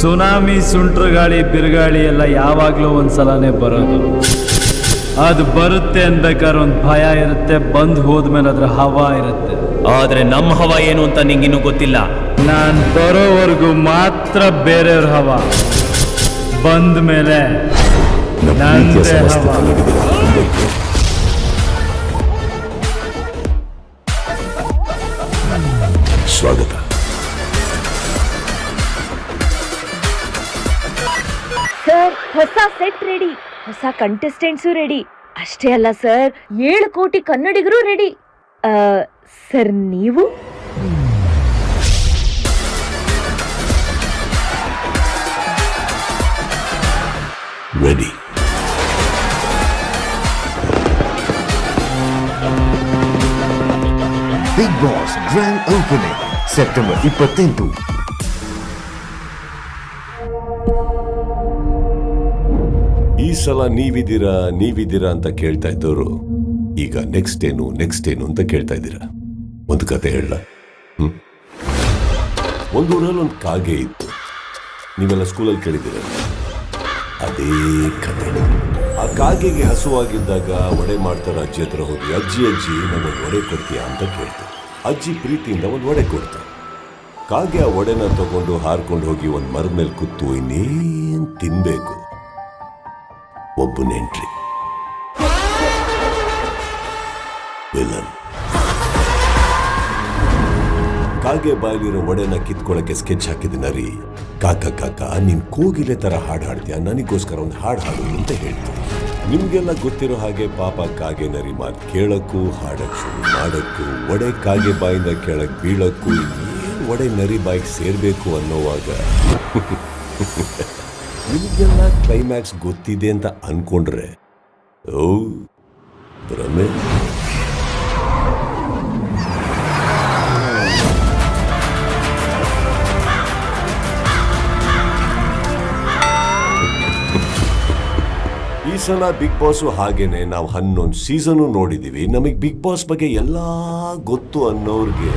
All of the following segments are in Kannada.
ಸುನಾಮಿ ಸುಂಟ್ರ ಗಾಳಿ ಬಿರುಗಾಳಿ ಎಲ್ಲ ಯಾವಾಗ್ಲೂ ಒಂದ್ಸಲನೇ ಬರೋದು. ಅದು ಬರುತ್ತೆ ಅನ್ಬೇಕಾದ್ರೆ ಒಂದು ಭಯ ಇರುತ್ತೆ ಬಂದು ಹೋದ್ಮೇಲೆ ಅದ್ರ ಹವಾ ಇರುತ್ತೆ. ಆದ್ರೆ ನಮ್ಮ ಹವ ಏನು ಅಂತ ನಿಂಗಿನ್ನೂ ಗೊತ್ತಿಲ್ಲ. ನಾನ್ ಬರೋವರೆಗೂ ಮಾತ್ರ ಬೇರೆಯವ್ರ ಹವ. ಬಂದ ಮೇಲೆ ನಂದೇ ಹವಾ. ಸ್ವಾಗತ. ಹೊಸ ಸೆಟ್ ರೆಡಿ ಹೊಸ ಕಂಟೆಸ್ಟೆಂಟ್ಸು ರೆಡಿ ಅಷ್ಟೇ ಅಲ್ಲ ಸರ್ ಏಳು ಕೋಟಿ ಕನ್ನಡಿಗರು ರೆಡಿ ಸರ್ ನೀವು? Ready big boss grand opening September ಇಪ್ಪತ್ತೆಂಟು. ಈ ಸಲ ನೀವಿದ್ದೀರಾ ನೀವಿದ್ದೀರಾ ಅಂತ ಕೇಳ್ತಾ ಇದ್ದವರು, ಈಗ ನೆಕ್ಸ್ಟ್ ಏನು ನೆಕ್ಸ್ಟ್ ಏನು ಅಂತ ಕೇಳ್ತಾ ಇದ್ದೀರಾ? ಒಂದು ಕತೆ ಹೇಳ ಒಂದು ಊರಲ್ಲಿ ಒಂದು ಕಾಗೆ ಇತ್ತು. ನೀವೆಲ್ಲ ಸ್ಕೂಲಲ್ಲಿ ಕೇಳಿದ್ದೀರ? ಅದೇ ಕತೆ. ಆ ಕಾಗೆಗೆ ಹಸುವಾಗಿದ್ದಾಗ ಒಡೆ ಮಾಡ್ತಾರೆ ಅಜ್ಜಿ ಹತ್ರ ಹೋಗಿ ಅಜ್ಜಿ ಅಜ್ಜಿ ನನಗೊಂದು ಒಡೆ ಕೊಡ್ತೀಯಾ ಅಂತ ಕೇಳ್ತಾರೆ ಅಜ್ಜಿ ಪ್ರೀತಿಯಿಂದ ಒಂದು ಒಡೆ ಕೊಡ್ತಾರೆ ಕಾಗೆ ಆ ಒಡೆನ ತಗೊಂಡು ಹಾರ್ಕೊಂಡು ಹೋಗಿ ಒಂದು ಮರದ ಮೇಲೆ ಕೂತು ಇನ್ನೇನು ತಿನ್ಬೇಕು? ಒಬ್ಬ ನೆಂಟ್ರಿ. ವಿಲನ್. ಕಾಗೆ ಬಾಯಲಿರೋ ಒಡೆನ ಕಿತ್ಕೊಳ್ಳಕ್ಕೆ ಸ್ಕೆಚ್ ಹಾಕಿದ ನರಿ, ಕಾಕ ಕಾಕ, ನೀನ್ ಕೋಗಿಲೆ ತರ ಹಾಡು ಹಾಡ್ತೀಯ ನನಗೋಸ್ಕರ ಒಂದು ಹಾಡು ಹಾಡು ಅಂತ ಹೇಳ್ತು. ನಿಮ್ಗೆಲ್ಲ ಗೊತ್ತಿರೋ ಹಾಗೆ ಪಾಪ ಕಾಗೆ ನರಿ ಮಾತು ಕೇಳಕ್ಕೂ, ಹಾಡಕ್ಕೂ, ಮಾಡಕ್ಕೂ, ಒಡೆ ಕಾಗೆ ಬಾಯಿಂದ ಕೇಳಕ್ ಬೀಳಕ್ಕೂ ಒಡೆ ನರಿ ಬಾಯಿಗೆ ಸೇರ್ಬೇಕು ಅನ್ನೋವಾಗ? ನಿಮಗೆಲ್ಲ ಕ್ಲೈಮ್ಯಾಕ್ಸ್ ಗೊತ್ತಿದೆ ಅಂತ ಅನ್ಕೊಂಡ್ರೆ, ಓ, ಭ್ರಮೆ. ಈ ಸಲ ಬಿಗ್ ಬಾಸ್ ಹಾಗೇನೆ ನಾವು ಹನ್ನೊಂದು ಸೀಸನ್ ನೋಡಿದೀವಿ. ನಮಗೆ ಬಿಗ್ ಬಾಸ್ ಬಗ್ಗೆ ಎಲ್ಲಾ ಗೊತ್ತು ಅನ್ನೋರ್ಗೆ.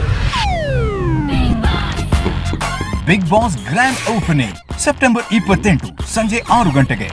Big boss grand opening September ಇಪ್ಪತ್ತೆಂಟು ಸಂಜೆ ಆರು ಗಂಟೆಗೆ.